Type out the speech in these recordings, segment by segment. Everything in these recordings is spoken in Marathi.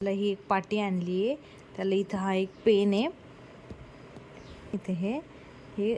त्याला ही एक पाटी आणली आहे. त्याला इथं हा एक पेन आहे. इथे हे हे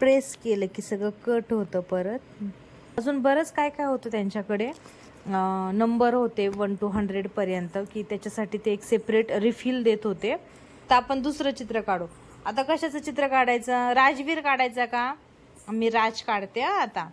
प्रेस केलं की सगळं कट होतं परत. अजून बरंच काय काय होतं त्यांच्याकडे? नंबर होते वन टू हंड्रेडपर्यंत की त्याच्यासाठी ते एक सेपरेट रिफिल देत होते. तर आपण दुसरं चित्र काढू. आता कशाचं चित्र काढायचं? राजवीर काढायचा का? मी राज काढते आता.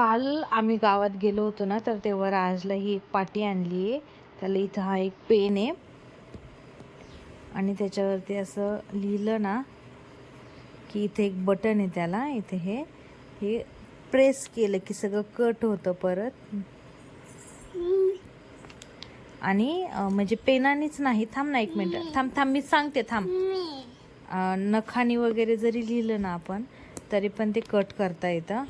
काल आम्ही गावात गेलो होतो ना तर तेव्हा राजला ही एक पाटी आणली आहे. त्याला इथं हा एक पेन आहे. आणि त्याच्यावरती असं लिहिलं ना की इथे एक बटन आहे त्याला इथे हे हे प्रेस केलं की सगळं कट होतं परत. आणि म्हणजे पेनानेच नाही थांब ना एक मिनटं. थांब थांब मी सांगते थांब. नखानी वगैरे जरी लिहिलं ना आपण तरी पण ते कट करता येतं.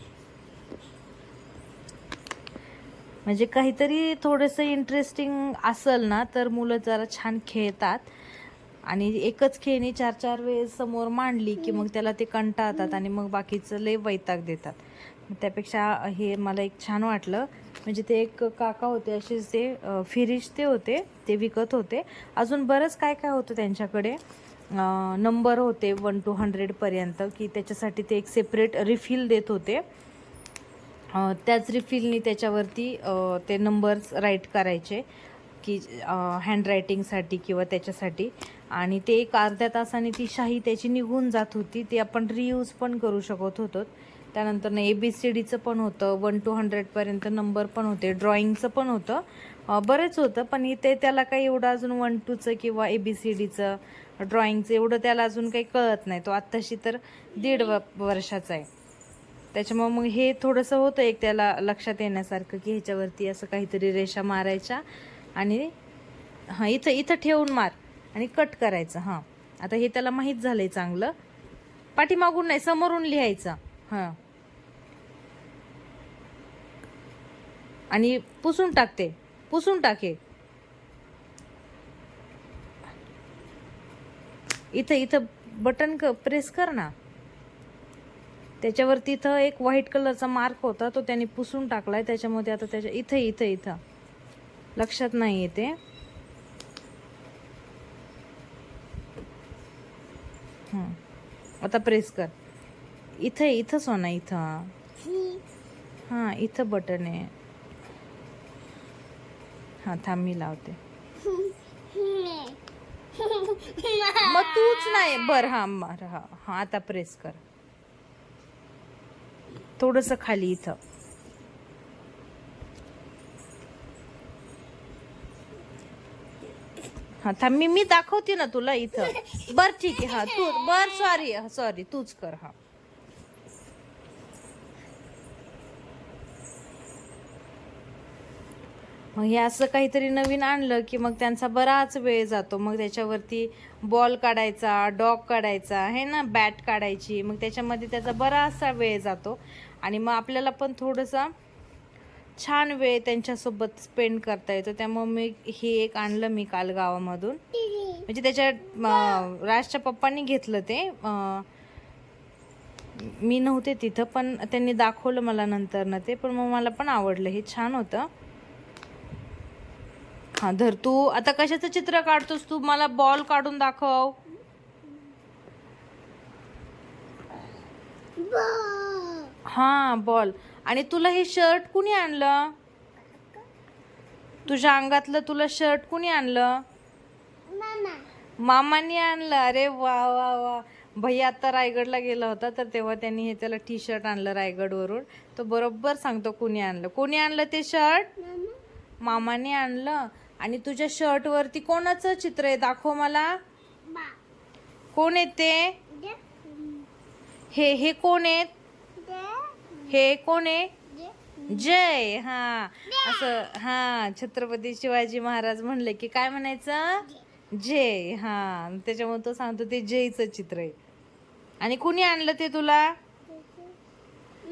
म्हणजे काहीतरी थोडंसं इंटरेस्टिंग असेल ना तर मुलं जरा छान खेळतात. आणि एकच खेळणी चार चार वेळेस समोर मांडली की मग त्याला ते कंटाळतात आणि मग बाकीचं लय वैताग देतात. त्यापेक्षा हे मला एक छान वाटलं. म्हणजे ते एक काका होते असेच ते अं, ते होते ते विकत होते. अजून बरंच काय काय होतं त्यांच्याकडे? नंबर होते वन टू हंड्रेडपर्यंत की त्याच्यासाठी ते एक सेपरेट रिफिल देत होते. त्याच रिफिलनी त्याच्यावरती ते नंबर्स राईट करायचे की हँडरायटिंगसाठी किंवा त्याच्यासाठी. आणि ते एक अर्ध्या तासाने ती शाही त्याची निघून जात होती. ती आपण रियूज पण करू शकत होतो. त्यानंतर ए बी सी डीचं पण होतं. वन टू हंड्रेडपर्यंत नंबर पण होते. ड्रॉइंगचं पण होतं. बरंच होतं. पण इथे त्याला काही एवढं अजून वन टूचं किंवा ए बी सी डीचं ड्रॉइंगचं एवढं त्याला अजून काही कळत नाही. तो आत्ताशी तर दीड व वर्षाचा आहे. त्याच्यामुळे मग हे थोडंसं होतं एक त्याला लक्षात येण्यासारखं की ह्याच्यावरती असं काहीतरी रेषा मारायच्या आणि हां इथं इथं ठेवून मार आणि कट करायचं हां. आता हे त्याला माहीत झालं आहे चांगलं. पाठीमागून नाही समोरून लिहायचं हां. आणि पुसून टाकते पुसून टाके इथं इथं बटन क प्रेस कर ना. त्याच्यावर तिथं एक व्हाईट कलरचा मार्क होता तो त्यांनी पुसून टाकलाय. त्याच्यामध्ये आता त्याच्या इथं इथं इथं. लक्षात नाही येते. आता प्रेस कर. इथं इथं सोना इथं. हां इथं बटन आहे. हां थांब मी लावते. मग तूच नाही. बर हा मार हा हां आता प्रेस कर. थोडस खाली इथं. हा थांब मी मी दाखवते ना तुला इथं. बर ठीक आहे. हा तू बर सॉरी सॉरी तूच कर हा. मग हे असं काहीतरी नवीन आणलं की मग त्यांचा बराच वेळ जातो. मग त्याच्यावरती बॉल काढायचा डॉग काढायचा हे ना बॅट काढायची. मग त्याच्यामध्ये त्याचा बराचसा वेळ जातो. आणि मग आपल्याला पण थोडंसा छान वेळ त्यांच्यासोबत स्पेंड करता येतो. त्यामुळे मी हे एक आणलं मी काल गावामधून. म्हणजे त्याच्या राजच्या पप्पांनी घेतलं ते. मी नव्हते तिथं पण त्यांनी दाखवलं मला नंतर ना ते पण मग मला पण आवडलं. हे छान होतं. हा धर तू आता कशाचं चित्र काढतोस? तू मला बॉल काढून दाखव. हा बॉल. आणि तुला हे शर्ट कुणी आणलं? तुझ्या अंगातलं तुला शर्ट कुणी आणलं? मामानी आणलं. अरे वा वा वा. भैया आता रायगडला गेला होता तर तेव्हा त्यांनी हे त्याला टी शर्ट आणलं रायगडवरून. तो बरोबर सांगतो कुणी आणलं. कोणी आणलं ते शर्ट मामाने आणलं. आणि तुझ्या शर्ट वरती कोणाचं चित्र आहे? दाखव मला. कोण आहे ते? हे हे कोण आहेत? हे कोण आहे? जय. हा. असं हा छत्रपती शिवाजी महाराज म्हणले की काय म्हणायचं? जय. हा. त्याच्यामुळे तो सांगतो ते जयचं चित्र आहे. आणि कुणी आणलं ते तुला?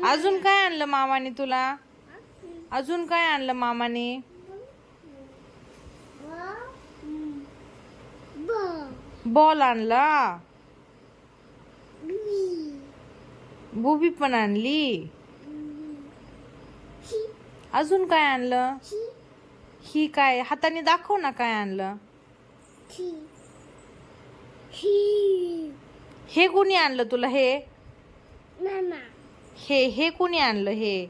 अजून काय आणलं मामाने तुला? अजून काय आणलं मामाने? बॉल आणला? बुबी पण आणली? अजून काय आणलं? ही काय? हाताने दाखव ना काय आणलं. हे. कुणी आणलं तुला हे? हे हे कुणी आणलं हे?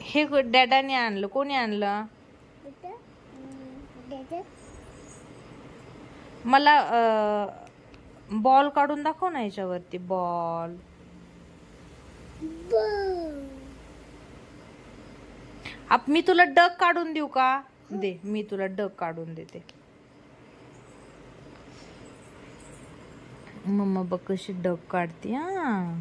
हे डॅडाने आणलं. कोणी आणलं? मला बॉल काढून दाखव ना याच्यावरती. बॉल. आप मी तुला डग काढून देऊ का? दे मी तुला डग काढून देते. मम्मा बघ कशी डग काढते हा.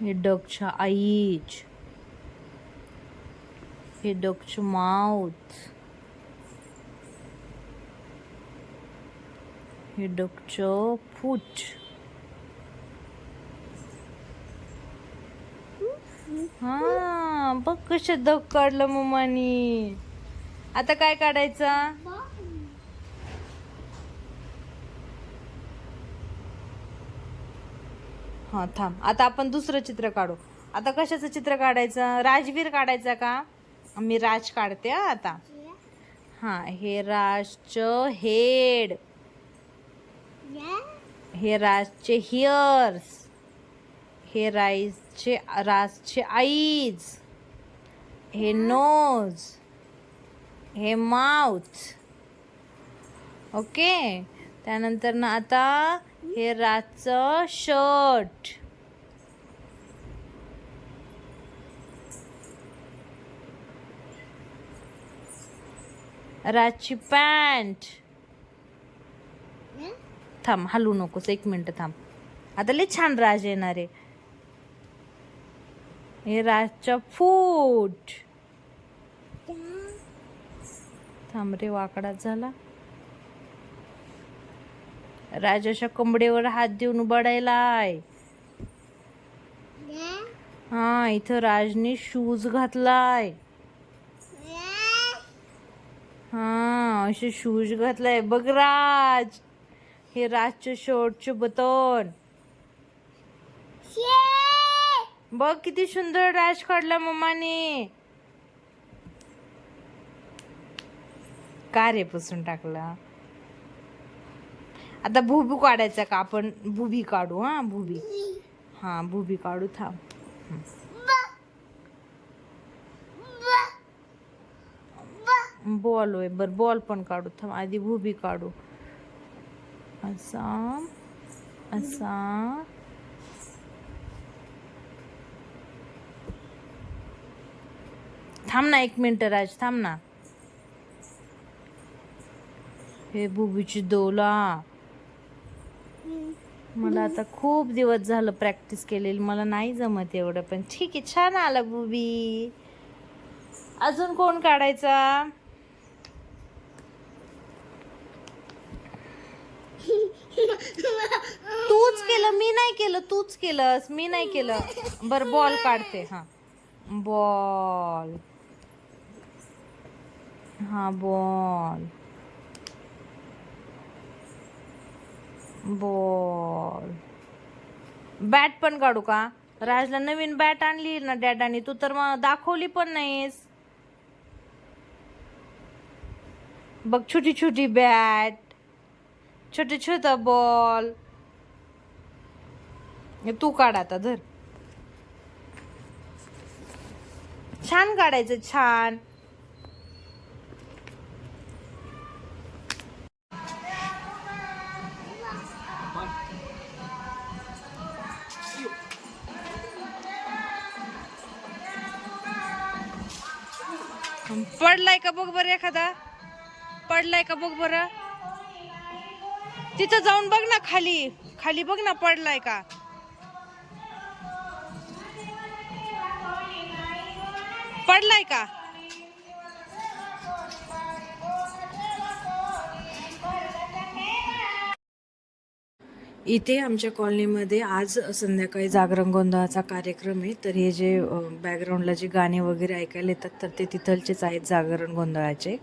हे डगच्या आईच. हे डगचं माऊथ हे डगचं फूट. हा बघ कशा डग काढलं मम्मानी. आता काय काढायचं? हा थांब. आता आपण दुसरं चित्र काढू. आता कशाचं चित्र काढायचं? राजवीर काढायचा का? मी राज काढते हा आता. हा हे राजचं हेड. हे राजचे हिअर्स हे राईजचे राजचे आईज. हे नोज. हे माउथ. ओके? त्यानंतर ना आता हे राजचं शर्ट. राजची पॅन्ट. थांब हलू नकोस एक मिनटं थांब. आता लय छान राज येणार आहे. हे राजचा फूट थांब रे वाकडाच झाला. राजाच्या कंबडेवर हात देऊन उबाडायलाय. हा इथं राजने शूज घातलाय. हा असे शूज घातलाय. बघ राज. हे राजचे शर्टचे बटन बघ किती सुंदर राज काढला मम्माने. का रे पुसून टाकला? आता भुबू काढायचा का? आपण भुबी काढू हा भुबी हा भुबी काढू थांब. बॉल होय बर बॉल पण काढू थांब आधी भुबी काढू. असा असा थांब ना एक मिनिट राज थांब ना. हे बुबीची डोला मला आता खूप दिवस झालं प्रॅक्टिस केलेली मला नाही जमत एवढं पण ठीक आहे छान आला बुबी. अजून कोण काढायचा? तूच केलं मी नाही केलं तूच केलंस मी नाही केलं. बर बॉल काढते हा. बॉल हा बॉल बॉल बॅट पण काढू का? राजला नवीन बॅट आणली ना डॅडानी. तू तर मग दाखवली पण नाहीस. बघ छोटी छोटी बॅट छोटे छोट बॉल. तू काढ आता धर. छान काढायचं छान. पडलाय का बघ बरं एखादा? पडलाय का बघ बरं? तिथं जाऊन बघ ना खाली. खाली बघ ना पडलाय का? पडलाय का? इथे आमच्या कॉलनीमध्ये आज संध्याकाळी जागरण गोंधळाचा कार्यक्रम आहे. तर हे जे बॅकग्राऊंडला जे गाणे वगैरे ऐकायला येतात तर ते तिथलचेच आहेत जागरण गोंधळाचे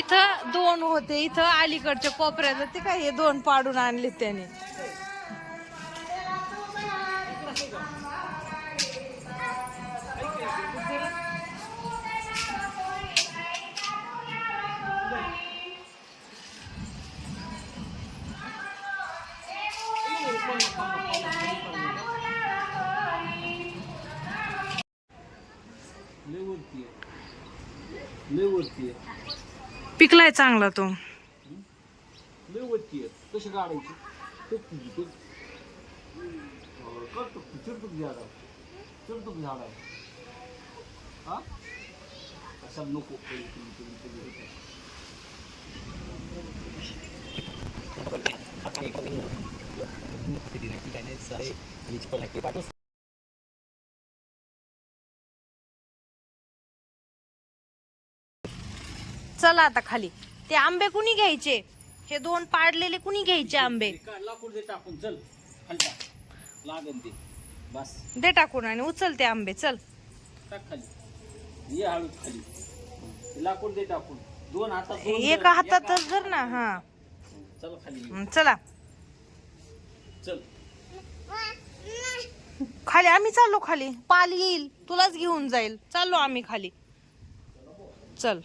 इथं दोन होते इथं अलीकडच्या कोपऱ्यात ते काय हे दोन पाडून आणले त्याने. लय वरती आहे. लय वरती आहे. पिकलाय चांगला तो. नको. चला आता खाली. ते आंबे कुणी घ्यायचे? हे दोन पाडलेले कुणी घ्यायचे आंबे? लाकूड दे टाकून चल. खालचा लागन ते. बस. दे टाकून आणि उचल ते आंबे चल. टाक खाली. ये हळूच खाली. ते लाकूड दे टाकून. दोन हातात एका हातातच धर ना हा. चल खाली. ये. चला. चल. खाली आम्ही चाललो खाली. पाल येईल तुलाच घेऊन जाईल. चाललो आम्ही खाली. चल.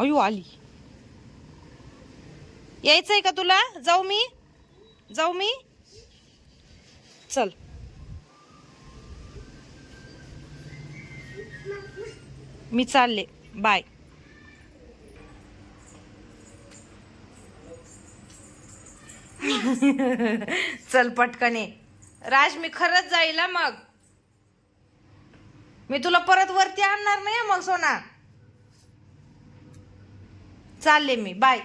अयो आली. यायचंय का तुला? जाऊ मी? जाऊ मी? चल. मी चालले. बाय. चल पटकने. राज मी खरंच जाईल मग. मी तुला परत वरती आणणार नाही मग सोना. चालले मी बाय.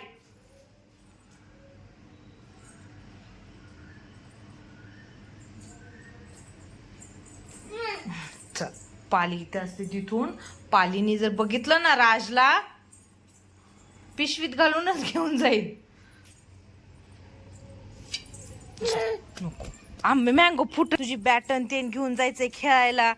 चल पाली इथे असते तिथून. पालीने जर बघितलं ना राजला पिशवीत घालूनच घेऊन जाईल. नको. आंबे मँगो फुट. तुझी बॅटन तेन घेऊन जायचंय खेळायला.